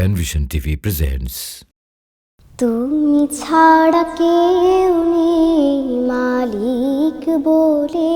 Penvision TV presents তুমি ছাড়া কেউ নেই, মালিক বলে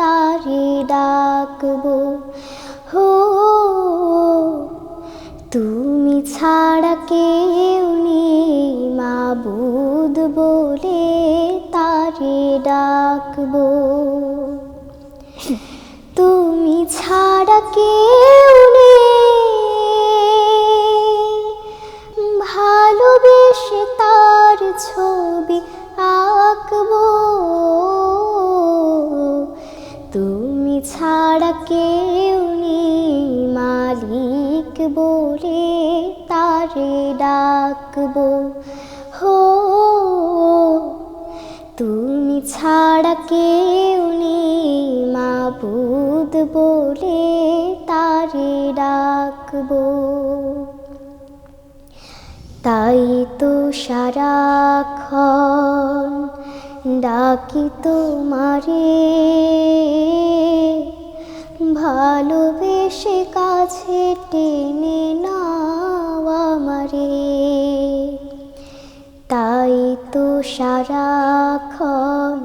তারে ডাকবো। হো, তুমি ছাড়া কেউ নেই, মাবুদ বলে তারে ডাকবো। তুমি ছাড়া কেউ নেই ভালোবেসে তার ছবি আঁকবো। তুমি ছাড়া কেউ নেই, মালিক বলে তারে ডাকবো। হো, তুমি ছাড়া কেউ নেই, মাবুদ বলে তারে ডাকবো। তাই তো সারাক্ষণ ডাকি তোমারে। ভালোবেসে কাছে টেনে নাও আমারে। তাই তো সারাক্ষণ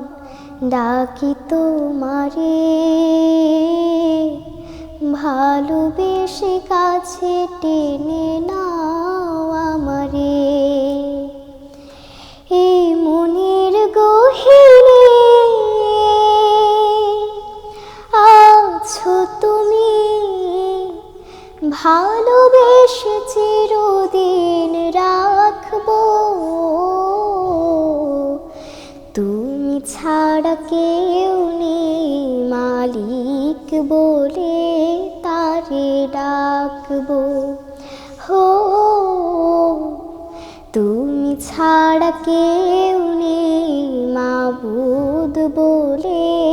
ডাকি তোমারে। ভালোবেসে কাছে টেনে নাও আছো তুমি। ভালোবেসে চিরদিন রাখব। তুমি ছাড়া কেউ নেই মালিক বলে তারে ডাকবো। হো, তুমি ছাড়া কেউ নেই মাবুদ বলে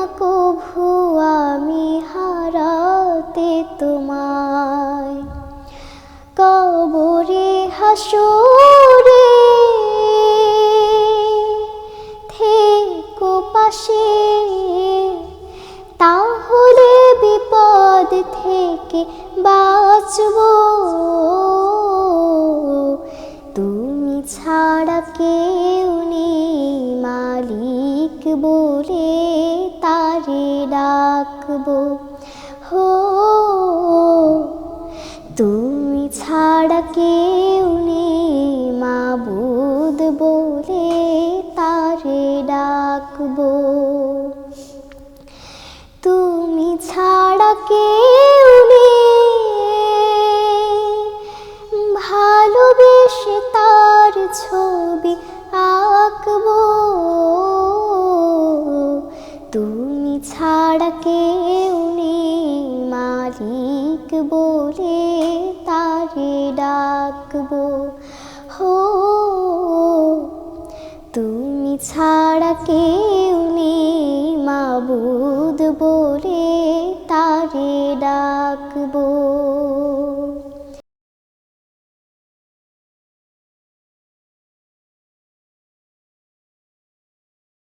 কভু আমি হারাতে তোমায়। কবরে হাসরে থেকো পাশে, তাহলে বিপদ থেকে বাঁচব। তুমি ছাড়া কেউ নেই। তুমি ছাড়া কেউ নেই। মাবুদ বলে তারে ডাকবো। তুমি ছাড়া কেউ নেই। তারে ডাকব। হো তুমি ছাড়া কেউ নেই মাবুদ বলে তারে ডাক